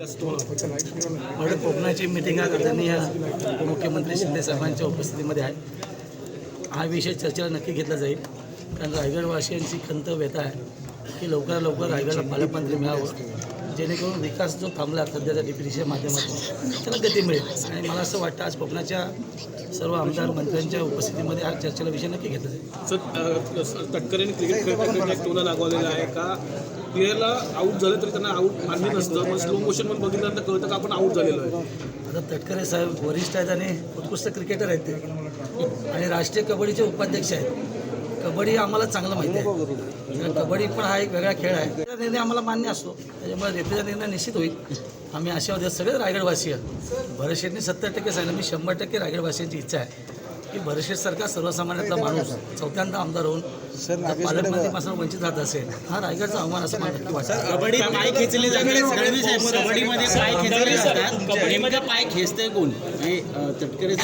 एवढं कोकणाची मिटिंग आदरणीय उपमुख्यमंत्री शिंदे साहेबांच्या उपस्थितीमध्ये आहे. हा विषय चर्चेला नक्की घेतला जाईल. कारण रायगडवासियांची खंत व्यथा आहे की लवकरात लवकर रायगडला पालकमंत्री मिळावं. जेणेकरून विकास जो थांबला सध्याच्या डिप्युटीच्या माध्यमातून त्याला गती मिळेल. आणि मला असं वाटतं आज कोकणाच्या सर्व आमदार मंत्र्यांच्या उपस्थितीमध्ये हा चर्चेला विषय नक्की घेतला जाईल. सर तटकरेने क्रिकेट खेळताना एक टोला लागवलेला आहे का? प्लेयरला आऊट झालं तरी त्यांना आऊट मान्य नसतं. मग स्लो मोशनमध्ये बघितल्यानंतर कळतं का आपण आऊट झालेलो आहे? आता तटकरे साहेब वरिष्ठ आहेत आणि उत्कृष्ट क्रिकेटर आहेत ते. आणि राष्ट्रीय कबड्डीचे उपाध्यक्ष आहेत. कबड्डी आम्हाला चांगलं माहिती आहे. कबड्डी पण हा एक वेगळा खेळ आहे. त्याचा निर्णय आम्हाला मान्य असतो. त्याच्यामुळे रेफरीचा निर्णय निश्चित होईल. आम्ही आशावादी आहोत. सगळे रायगडवासी आहेत. भरतशेठनी सत्तर टक्के सांगितलं मी शंभर टक्के रायगडवासियांची इच्छा आहे. की भरतशेठसारखा सर्वसामान्यातला माणूस चौथ्यांदा आमदार होऊन पालकमंत्रीपासून वंचित राहत असेल हा रायगडचा अवमान असं मला नक्की वाटतं. कबड्डी पाय खेचले कबड्डीमध्ये पाय खेचले जातात. नेमकं पाय खेचतंय कोण? हे, तटकरे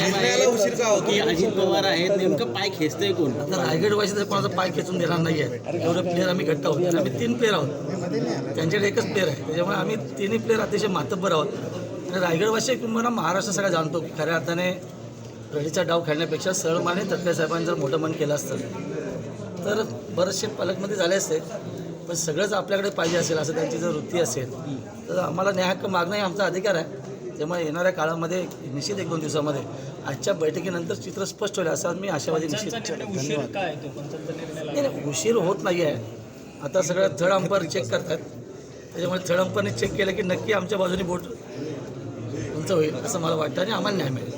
की अजित पवार आहेत नेमकं पाय खेचतंय कोण? आता रायगडवासी तर कोणाचा पाय खेचून देणार नाही आहे एवढे प्लेअर आम्ही घट्ट आहोत. आम्ही तीन प्लेअर आहोत. त्यांच्याकडे एकच प्लेअर आहे. त्याच्यामुळे आम्ही तिन्ही प्लेअर अतिशय मातब्बर आहोत. आणि रायगडवासी किंवा महाराष्ट्र सगळा जाणतो की खऱ्या अर्थाने रडीचा डाव खेळण्यापेक्षा सरळमाने तटकरे साहेबांनी जर मोठं मन केलं असतं तर बरेचसे पालकमध्ये झाले असते. पण सगळंच आपल्याकडे पाहिजे असेल असं त्यांची जर वृत्ती असेल तर आम्हाला न्यायहक्क मागणं हे आमचा अधिकार आहे. त्यामुळे येणाऱ्या काळामध्ये निश्चित एक दोन दिवसामध्ये आजच्या बैठकीनंतर चित्र स्पष्ट होईल असं मी आशावादी निश्चित नाही, उशीर होत नाही आहे. आता सगळं थर्ड अंपायर चेक करतात. त्याच्यामुळे थर्ड अंपायरने चेक केलं की नक्की आमच्या बाजूने बोट उंच होईल असं मला वाटतं आणि आम्हाला न्याय मिळेल.